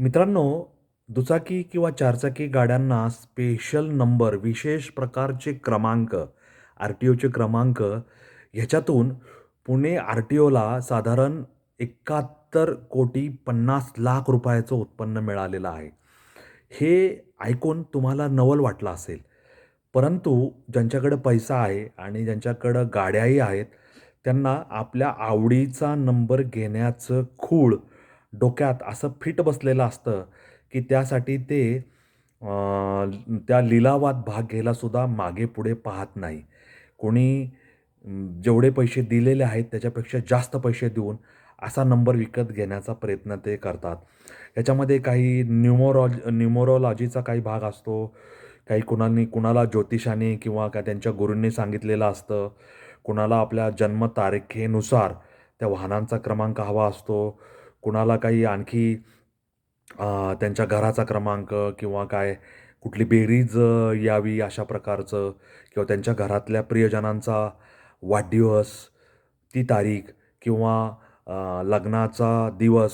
मित्रांनो, दुचाकी किंवा चारचाकी गाड्यांना स्पेशल नंबर, विशेष प्रकारचे क्रमांक, आर-टी-ओचे क्रमांक ह्याच्यातून पुणे आर-टी-ओला साधारण 71 कोटी 50 लाख रुपयाचं उत्पन्न मिळालेलं आहे. हे ऐकून तुम्हाला नवल वाटलं असेल. परंतु ज्यांच्याकडं पैसा आहे आणि ज्यांच्याकडं गाड्याही आहेत, त्यांना आपल्या आवडीचा नंबर घेण्याचं खूळ डोक्यात असं फिट बसलेलं असतं, की त्यासाठी ते त्या लिलावात भाग घ्यायलासुद्धा मागे-पुढे पाहत नाही. कोणी जेवढे पैसे दिलेले आहेत त्याच्यापेक्षा जास्त पैसे देऊन असा नंबर विकत घेण्याचा प्रयत्न ते करतात. याच्यामध्ये काही न्युमोरॉज न्युमोरॉलॉजीचा काही भाग असतो. काही कुणाने कुणाला ज्योतिषाने किंवा का त्यांच्या गुरूंनी सांगितलेलं असतं. कुणाला आपल्या जन्मतारखेनुसार त्या वाहनांचा क्रमांक हवा असतो. कुणाला काही आणखी त्यांच्या घराचा क्रमांक किंवा काय कुठली बेरीज यावी अशा प्रकारचं किंवा त्यांच्या घरातल्या प्रियजनांचा वाढदिवस, ती तारीख किंवा लग्नाचा दिवस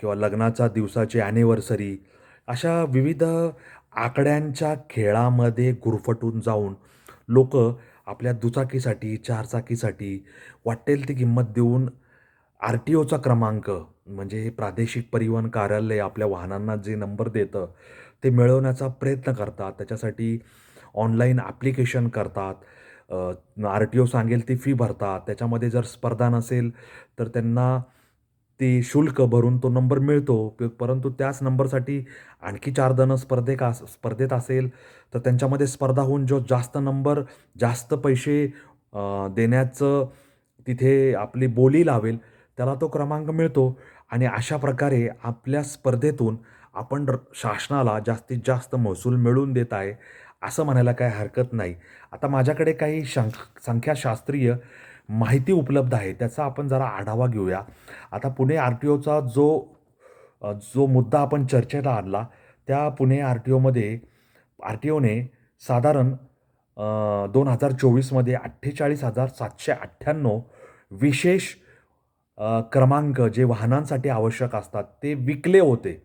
किंवा लग्नाच्या दिवसाची ॲनिव्हर्सरी अशा विविध आकड्यांच्या खेळामध्ये गुरफटून जाऊन लोक आपल्या दुचाकीसाठी, चारचाकीसाठी वाट्टेल ती किंमत देऊन आर-टी-ओचा क्रमांक म्हणजे प्रादेशिक परिवहन कार्यालय आपल्या वाहनांना जे नंबर देतं, ते मिळवण्याचा प्रयत्न करतात. त्याच्यासाठी ऑनलाईन ॲप्लिकेशन करतात. आर-टी-ओ सांगेल ती फी भरतात. त्याच्यामध्ये जर स्पर्धा नसेल, तर त्यांना ते शुल्क भरून तो नंबर मिळतो. परंतु त्याच नंबरसाठी आणखी चार जण स्पर्धेक अस स्पर्धेत असेल, तर त्यांच्यामध्ये स्पर्धा होऊन जो जास्त नंबर, जास्त पैसे देण्याचं तिथे आपली बोली लावेल, त्याला तो क्रमांक मिळतो आणि अशा प्रकारे आपल्या स्पर्धेतून आपण र शासनाला जास्तीत जास्त महसूल मिळवून देत आहे, असं म्हणायला काही हरकत नाही. आता माझ्याकडे काही शंख संख्याशास्त्रीय माहिती उपलब्ध आहे. त्याचा आपण जरा आढावा घेऊया. आता पुणे आर-टी-ओचा जो जो मुद्दा आपण चर्चेला आणला, त्या पुणे आर-टी-ओमध्ये आर-टी-ओने साधारण दोन हजार चोवीसमध्ये अठ्ठेचाळीस हजार सातशे अठ्ठ्याण्णव विशेष क्रमांक जे वाहनांसाठी आवश्यक असतात ते विकले होते.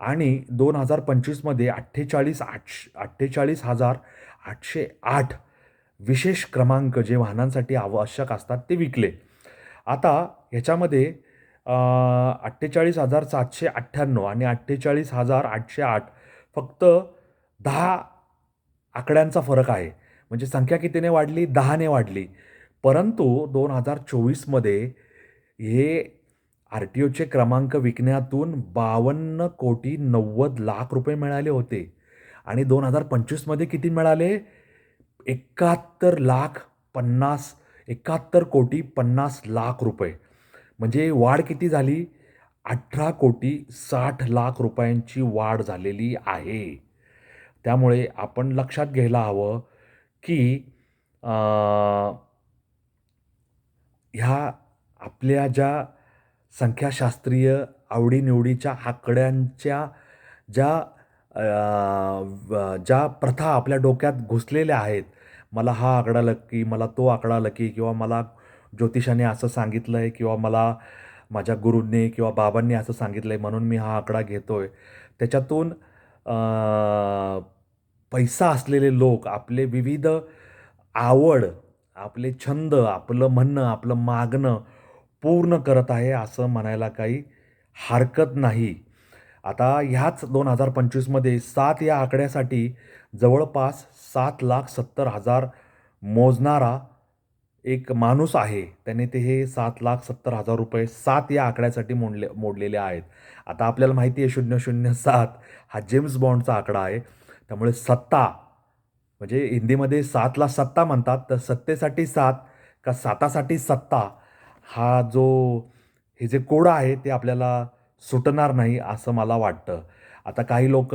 आणि दोन हजार पंचवीसमध्ये अठ्ठेचाळीस आठशे अठ्ठेचाळीस हजार आठशे आठ विशेष क्रमांक जे वाहनांसाठी आवश्यक असतात ते विकले. आता ह्याच्यामध्ये अठ्ठेचाळीस हजार सातशे अठ्ठ्याण्णव आणि अठ्ठेचाळीस हजार आठशे आठ फक्त दहा आकड्यांचा फरक आहे. म्हणजे संख्या कितीने वाढली? दहाने वाढली. परंतु दोन हजार चोवीसमध्ये हे आर-टी-ओचे क्रमांक विकण्यातून 52 कोटी 90 लाख रुपये मिळाले होते आणि दोन हजार पंचवीसमध्ये किती मिळाले? 71 लाख 50 71 कोटी 50 लाख रुपये. म्हणजे वाढ किती झाली? 18 कोटी साठ लाख रुपयांची वाढ झालेली आहे. त्यामुळे आपण लक्षात घ्यायला हवं, की ह्या आपल्या ज्या संख्याशास्त्रीय आवडीनिवडीच्या आकड्यांच्या ज्या ज्या प्रथा आपल्या डोक्यात घुसलेल्या आहेत. मला हा आकडा लकी, मला तो आकडा लकी किंवा मला ज्योतिषाने असं सांगितलं आहे किंवा मला माझ्या गुरूंनी किंवा बाबांनी असं सांगितलं आहे म्हणून मी हा आकडा घेतो आहे त्याच्यातून पैसा असलेले लोक आपले विविध आवड, आपले छंद, आपलं म्हणणं, आपलं मागणं पूर्ण करत आहे, असं म्हणायला काही हरकत नाही. आता ह्याच दोन हजार पंचवीसमध्ये सात या आकड्यासाठी जवळपास 7,70,000 मोजणारा एक माणूस आहे. त्याने ते हे 7,70,000 रुपये सात या आकड्यासाठी मोडले मोडलेले आहेत. आता आपल्याला माहिती आहे 007 हा जेम्स बॉन्डचा आकडा आहे. त्यामुळे सत्ता म्हणजे हिंदीमध्ये सातला सत्ता म्हणतात, तर सत्तेसाठी सात का सातासाठी सत्ता हा जो हे जे कोड आहे ते आपल्याला सुटणार नाही असं मला वाटतं. आता काही लोक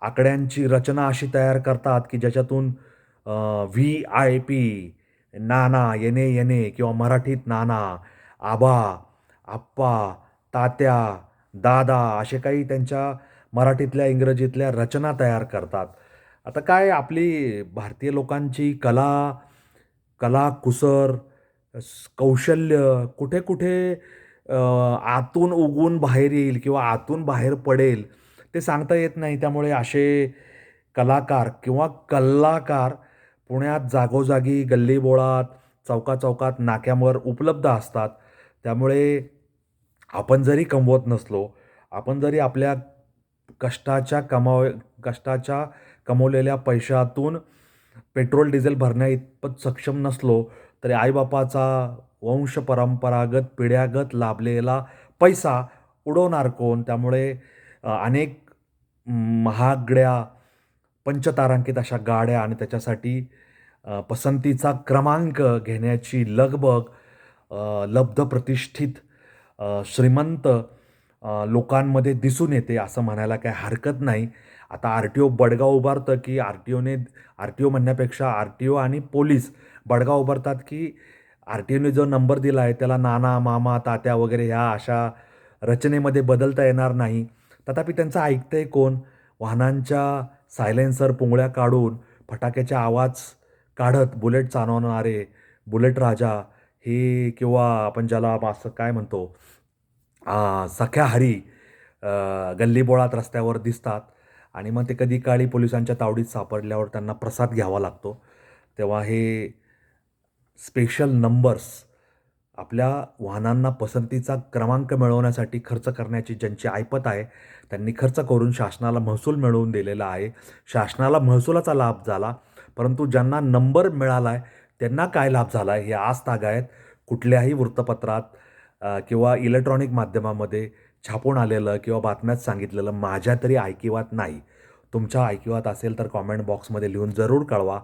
आकड्यांची रचना अशी तयार करतात, की ज्याच्यातून व्ही-आय-पी, नाना, येणे-येणे किंवा मराठीत नाना, आबा, आप्पा, तात्या, दादा असे काही त्यांच्या मराठीतल्या, इंग्रजीतल्या रचना तयार करतात. आता काय आपली भारतीय लोकांची कला, कला कुसर कौशल्य कुठे-कुठे आतून उगवून बाहेर येईल किंवा आतून बाहेर पडेल ते सांगता येत नाही. त्यामुळे असे कलाकार किंवा कल्लाकार पुण्यात जागोजागी गल्लीबोळात, चौका-चौकात, नाक्यांवर उपलब्ध असतात. त्यामुळे आपण जरी कमवत नसलो, आपण जरी आपल्या कष्टाच्या कमाव कष्टाच्या कमवलेल्या पैशातून पेट्रोल, डिझेल भरण्याइतपत सक्षम नसलो, तरी आईबापाचा वंश परंपरागत, पिढ्यागत लाभलेला पैसा उडवणार कोण? त्यामुळे अनेक महागड्या पंचतारांकित अशा गाड्या आणि त्याच्यासाठी पसंतीचा क्रमांक घेण्याची लगबग लब्ध प्रतिष्ठित श्रीमंत लोकांमध्ये दिसून येते असं म्हणायला काही हरकत नाही. आता आर-टी-ओ बडगाव उभारतं, की आर-टी-ओने आर-टी-ओ म्हणण्यापेक्षा आर-टी-ओ आणि पोलीस बडगाव उभारतात, की आर-टी-ओने जो नंबर दिला आहे त्याला नाना, मामा, तात्या वगैरे ह्या अशा रचनेमध्ये बदलता येणार नाही. तथापि त्यांचं ऐकतंय कोण? वाहनांच्या सायलेन्सर पुंगळ्या काढून, फटाक्याचे आवाज काढत बुलेट चालवणारे बुलेट राजा हे किंवा आपण ज्याला असं काय म्हणतो सख्या हरी गल्लीबोळात रस्त्यावर दिसतात आणि मग ते कधी काळी पोलिसांच्या तावडीत सापडल्यावर त्यांना प्रसाद घ्यावा लागतो. तेव्हा हे स्पेशल नंबर्स आपल्या वाहनांना पसंतीचा क्रमांक मिळवण्यासाठी खर्च करण्याची ज्यांची ऐपत आहे, त्यांनी खर्च करून शासनाला महसूल मिळवून दिलेला आहे. शासनाला महसुलाचा लाभ झाला. परंतु ज्यांना नंबर मिळाला आहे, त्यांना काय लाभ झाला आहे, हे आज ताग आहेत कुठल्याही वृत्तपत्रात किंवा इलेक्ट्रॉनिक माध्यमामध्ये छापून आलेलं किंवा बातम्यात सांगितलेलं माझ्या तरी ऐकिवात नाही. तुमच्या ऐकिवात असेल तर कॉमेंट बॉक्समध्ये लिहून जरूर कळवा.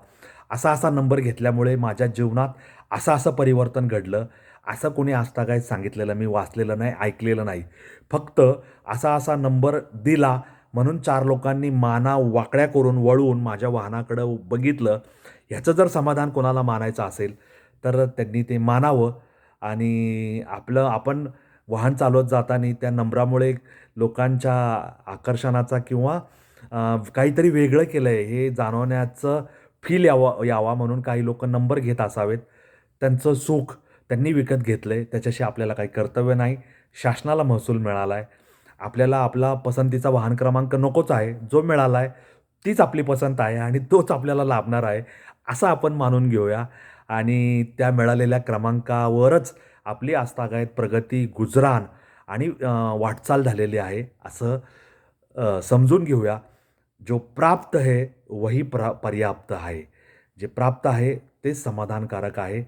असा-असा नंबर घेतल्यामुळे माझ्या जीवनात असं-असं परिवर्तन घडलं. असं कोणी आजतागायत सांगितलेलं मी वाचलेलं नाही, ऐकलेलं नाही. फक्त असा-असा नंबर दिला म्हणून चार लोकांनी माना वाकड्या करून वळून माझ्या वाहनाकडं बघितलं. ह्याचं जर समाधान कोणाला मानायचं असेल, तर त्यांनी ते मानावं आणि आपलं आपण वाहन चालवत जाताना त्या नंबरामुळे लोकांच्या आकर्षणाचा किंवा काहीतरी वेगळं केलं आहे हे जाणवण्याचं फील यावं यावा म्हणून काही लोक नंबर घेत असावेत. त्यांचं सुख त्यांनी विकत घेतलं आहे त्याच्याशी आपल्याला काही कर्तव्य नाही. शासनाला महसूल मिळाला आहे. आपल्याला आपला पसंतीचा वाहन क्रमांक नकोच आहे. जो मिळाला आहे, तीच आपली पसंत आहे आणि तोच आपल्याला लाभणार आहे. असं आपण मानून घेऊया आणि त्या मिळालेल्या क्रमांकावरच आपली आस्थागायत प्रगती, गुजरान आणि वाटचाल झालेली आहे, असं समजून घेऊया. जो प्राप्त है वही प्रा पर्याप्त आहे जे प्राप्त आहे तेच समाधानकारक आहे.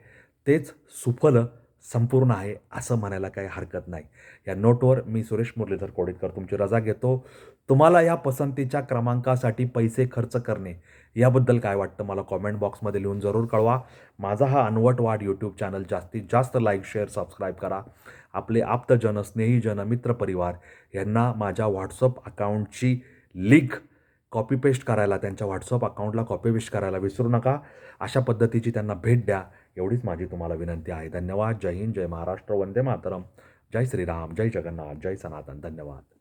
तेच सुफल संपूर्ण आहे, असं म्हणायला काही हरकत नाही. या नोटवर मी सुरेश मुरलीधर कोडितकर तुमची रजा घेतो. तुम्हाला या पसंतीच्या क्रमांकासाठी पैसे खर्च करणे याबद्दल काय वाटतं मला कॉमेंट बॉक्समध्ये लिहून जरूर कळवा. माझा हा अनवट वाढ यूट्यूब चॅनल जास्तीत जास्त लाईक, शेअर, सबस्क्राईब करा. आपले आप्तजन, स्नेहीजन, मित्रपरिवार यांना माझ्या व्हॉट्सअप अकाउंटची लिंक कॉपी पेस्ट करायला, त्यांच्या व्हॉट्सअप अकाउंटला कॉपी पेस्ट करायला विसरू नका. अशा पद्धतीची त्यांना भेट द्या. एवढीच माझी तुम्हाला विनंती आहे. धन्यवाद. जय हिंद, जय महाराष्ट्र, वंदे मातरम. जय श्रीराम, जय जगन्नाथ, जय सनातन. धन्यवाद.